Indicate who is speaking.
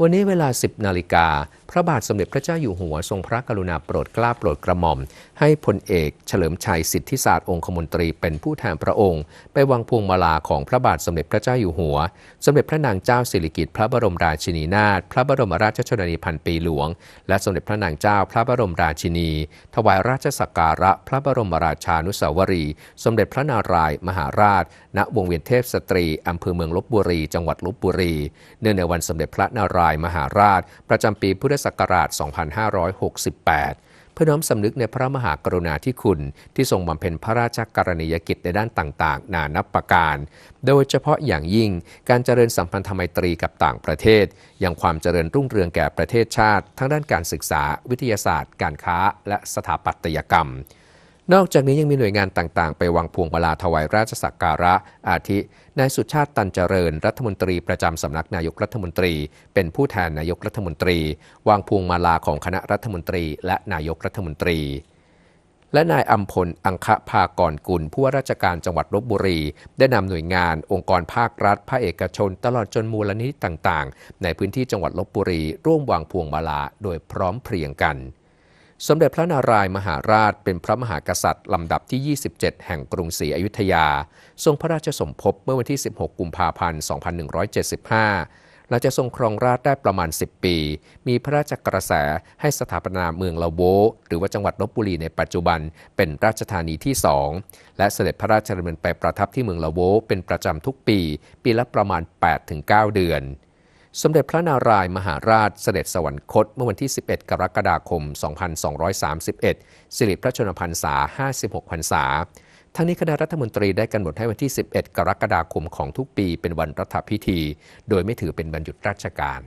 Speaker 1: วันนี้เวลา 10 นาฬิกา พระบาทสมเด็จพระเจ้าอยู่หัวทรงพระกรุณาโปรดเกล้าโปรดกระหม่อม ให้พลเอกเฉลิมชัยสิทธิศาสตร์องคมนตรีเป็นผู้แทนพระองค์ ไปวางพวงมาลาของพระบาทสมเด็จพระเจ้าอยู่หัว สมเด็จพระนางเจ้าสิริกิติ์พระบรมราชินีนาถพระบรมราชชนนีพันปีหลวง และสมเด็จพระนางเจ้าพระบรมราชินี ถวายราชสักการะพระบรมราชานุสาวรีย์สมเด็จพระนารายมหาราช ณวงเวียนเทพสตรีอำเภอเมืองลบบุรี จังหวัดลบบุรี เนื่องในวันสมเด็จพระนารายมหาราช ประจำปีพุทธศักราช 2568 เพื่อน้อมสำนึกในพระมหากรุณาธิคุณ ที่ทรงบำเพ็ญพระราชกรณียกิจในด้านต่างๆ นานับประการ โดยเฉพาะอย่างยิ่งการเจริญสัมพันธไมตรีกับต่างประเทศ ยังความเจริญรุ่งเรืองแก่ประเทศชาติ ทั้งด้านการศึกษา วิทยาศาสตร์ การค้า และสถาปัตยกรรม นอกจากนี้ยังมีหน่วยงานต่างๆ ไปวางพวงมาลาถวายราชสักการะ อาทิ นายสุชาติตันเจริญ รัฐมนตรีประจำสำนักนายกรัฐมนตรี เป็นผู้แทนนายกรัฐมนตรี วางพวงมาลาของคณะรัฐมนตรี และนายกรัฐมนตรี และนายอัมพล อังคภากรกุล ผู้ว่าราชการจังหวัดลบบุรี ได้นำหน่วยงาน องค์กรภาครัฐ ภาคเอกชน ตลอดจนมูลนิธิต่างๆ ในพื้นที่จังหวัดลบบุรี ร่วมวางพวงมาลาโดยพร้อมเพรียงกัน สมเด็จพระนารายณ์มหาราชเป็นพระมหากษัตริย์ลำดับที่ 27 แห่งกรุงศรีอยุธยา ทรงพระราชสมภพเมื่อวันที่ 16 กุมภาพันธ์ 2175หลังจากทรงครองราชได้ประมาณ 10 ปี มีพระราชกระแสให้สถาปนาเมืองลาโวหรือว่าจังหวัดลบบุรีในปัจจุบันเป็นราชธานีที่ 2 และเสด็จพระราชดำเนินไปประทับที่เมืองลาโวเป็นประจำทุกปี ปีละประมาณ 8-9 เดือน สมเด็จพระนารายณ์มหาราชเสด็จสวรรคตเมื่อวันที่ 11 กรกฎาคม 2231 สิริพระชนมพรรษา 56 พรรษา ทั้งนี้คณะรัฐมนตรีได้กำหนดให้วันที่ 11 กรกฎาคมของทุกปีเป็นวันรัฐพิธี โดยไม่ถือเป็นวันหยุดราชการ